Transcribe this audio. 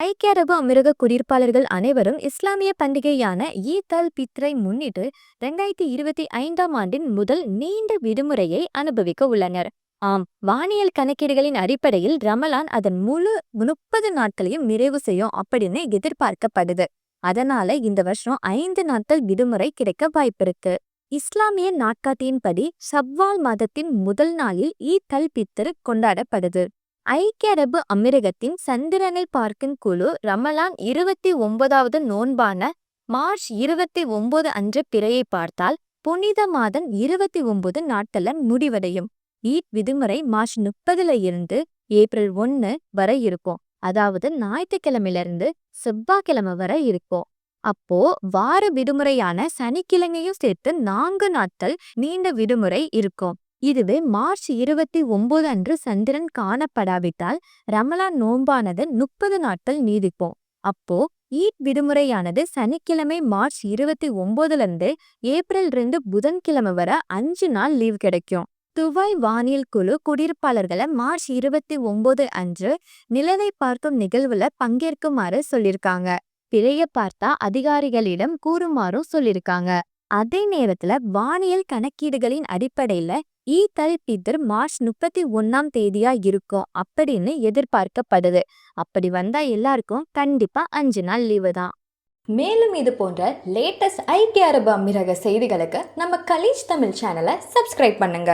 ஐக்கிய அரபு அமீரக குடியிருப்பாளர்கள் அனைவரும் இஸ்லாமிய பண்டிகையான ஈத் அல் பித்ரை முன்னிட்டு ரெண்டாயிரத்தி இருபத்தி ஐந்தாம் ஆண்டின் முதல் நீண்ட விடுமுறையை அனுபவிக்க உள்ளனர். ஆம் வானியல் கணக்கீடுகளின் அடிப்படையில் ரமலான் அதன் முழு முப்பது நாட்களையும் நிறைவு செய்யும் அப்படின்னு எதிர்பார்க்கப்படுது. அதனால இந்த வருஷம் ஐந்து நாட்கள் விடுமுறை கிடைக்க வாய்ப்பிருக்கு. இஸ்லாமிய நாட்காட்டியின்படி ஷவ்வால் மாதத்தின் முதல் நாளில் ஈத் அல் பித்ர் கொண்டாடப்படுது. ஐக்கிய அரபு அமீரகத்தின் சந்திரனை பார்க்கும் குழு ரமலான் இருபத்தி ஒன்பதாவது நோன்பான மார்ச் இருபத்தி ஒன்பது அன்று பிறையை பார்த்தால் புனித மாதம் இருபத்தி ஒன்பது நாட்கள முடிவடையும். ஈத் விடுமுறை மார்ச் முப்பதுல இருந்து ஏப்ரல் ஒன்னு வரை இருக்கும். அதாவது ஞாயிற்றுக்கிழமையிலிருந்து செவ்வாய்க்கிழமை வரை இருக்கும். அப்போ வார விடுமுறையான சனிக்கிழமையும் சேர்த்து நான்கு நாட்கள் நீண்ட விடுமுறை இருக்கும். இதுவே மார்ச் இருபத்தி ஒன்பது அன்று சந்திரன் காணப்படாவிட்டால் ரமலான் நோன்பானது முப்பது நாட்கள் நீடிப்போம். அப்போ ஈட் விடுமுறையானது சனிக்கிழமை மார்ச் இருபத்தி ஒன்பதுல இருந்து ஏப்ரல் ரெண்டு புதன்கிழமை வர அஞ்சு நாள் லீவ் கிடைக்கும். துபாய் வானியல் குழு குடியிருப்பாளர்களை மார்ச் இருபத்தி ஒன்பது அன்று நிலவை பார்க்கும் நிகழ்வுல பங்கேற்குமாறு சொல்லியிருக்காங்க. பிழைய பார்த்தா அதிகாரிகளிடம் கூறுமாறும் சொல்லியிருக்காங்க. அதே நேரத்துல வானியல் கணக்கீடுகளின் அடிப்படையில ஈத் அல் மார்ச் முப்பத்தி ஒன்னாம் தேதியா இருக்கும் அப்படின்னு எதிர்பார்க்கப்படுது. அப்படி வந்தா எல்லாருக்கும் கண்டிப்பா அஞ்சு நாள் லீவு தான். மேலும் இது போன்ற லேட்டஸ்ட் ஐக்கிய அரபு அமீரக செய்திகளுக்கு நம்ம கலீஜ் தமிழ் சேனலை சப்ஸ்கிரைப் பண்ணுங்க.